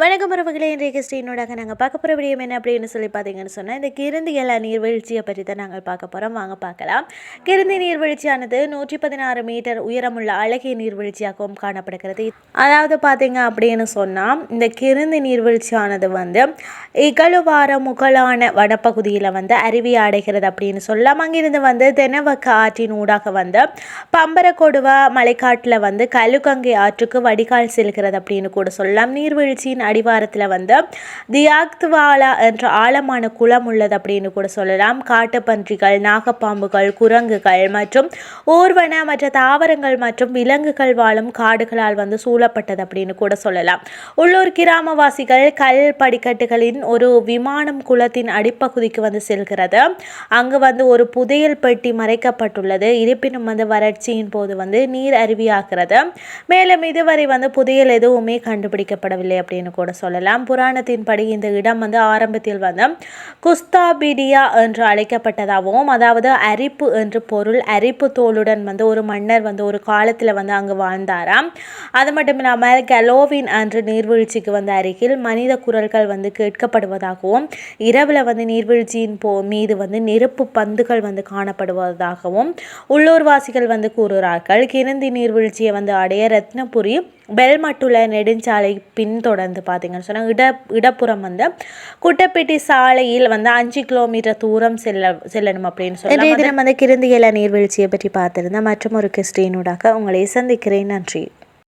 வணக்கம் உறவுகளே இன்றைய கிறிஸ்டினோடாக நாங்கள் பார்க்க போகிற விடயம் என்ன அப்படின்னு சொல்லி பார்த்தீங்கன்னு சொன்னால் இந்த கிருந்தியல நீர்வீழ்ச்சியை பற்றி தான் நாங்கள் பார்க்க போகிறோம் வாங்க பார்க்கலாம். கிருந்தி நீர்வீழ்ச்சியானது நூற்றி பதினாறு மீட்டர் உயரமுள்ள அழகிய நீர்வீழ்ச்சியாகவும் காணப்படுகிறது. அதாவது பார்த்தீங்க அப்படின்னு சொன்னால் இந்த கிருந்தி நீர்வீழ்ச்சியானது வந்து இகழுவார முகலான வடப்பகுதியில் வந்து அருவி அடைகிறது அப்படின்னு சொல்லலாம். அங்கிருந்து வந்து தெனவக்க ஆற்றின் ஊடாக வந்து பம்பரக்கொடுவ மலைக்காட்டில் வந்து கழுகங்கை ஆற்றுக்கு வடிகால் செல்கிறது அப்படின்னு கூட சொல்லலாம். நீர்வீழ்ச்சியின் அடிவாரத்தில் வந்து தியாக்துவாலா என்ற ஆழமான குளம் உள்ளது அப்படின்னு கூட சொல்லலாம். காட்டுப்பன்றிகள் நாகப்பாம்புகள் குரங்குகள் மற்றும் ஊர்வன மற்ற தாவரங்கள் மற்றும் விலங்குகள் வாழும் காடுகளால் வந்து சூழப்பட்டது அப்படின்னு கூட சொல்லலாம். உள்ளூர் கிராமவாசிகள் கல் படிக்கட்டுகளின் ஒரு விமானம் குளத்தின் அடிப்பகுதிக்கு வந்து செல்கிறது. அங்கு வந்து ஒரு புதையல் பெட்டி மறைக்கப்பட்டுள்ளது. இருப்பினும் வந்து வறட்சியின் போது வந்து நீர் அருவியாகிறது. மேலும் இதுவரை வந்து புதையல் எதுவுமே கண்டுபிடிக்கப்படவில்லை அப்படின்னு கூட சொல்லலாம். புராணத்தின்படி இந்த இடம் வந்து ஆரம்பத்தில் வந்து குஸ்தாபிடியா என்று அழைக்கப்பட்டதாகவும் அதாவது அரிப்பு என்று பொருள் அரிப்பு தோலுடன் வந்து ஒரு மன்னர் வந்து ஒரு காலத்தில் வந்து அங்கு வாழ்ந்தாராம். அது மட்டும் இல்லாமல் கலோவின் அன்று நீர்வீழ்ச்சிக்கு வந்து அருகில் மனித குரல்கள் வந்து கேட்கப்படுவதாகவும் இரவில் வந்து நீர்வீழ்ச்சியின் போ மீது வந்து நெருப்பு பந்துகள் வந்து காணப்படுவதாகவும் உள்ளூர்வாசிகள் வந்து கூறுகிறார்கள். கிருந்தி நீர்வீழ்ச்சியை வந்து அடைய ரத்னபுரி பெல்மட்டுல நெடுஞ்சாலை பின்தொடர்ந்து பார்த்தீங்கன்னு சொன்னால் இட இடப்புறம் வந்து குட்டப்பேட்டி சாலையில் வந்து அஞ்சு கிலோமீட்டர் தூரம் செல்ல செல்லணும் அப்படின்னு சொல்லி தினம் வந்து கிருந்தியல நீர்வீழ்ச்சியை பற்றி பார்த்துருந்தேன் மற்றும் ஒரு கிறிஸ்டினூடாக உங்களை சந்திக்கிறேன். நன்றி.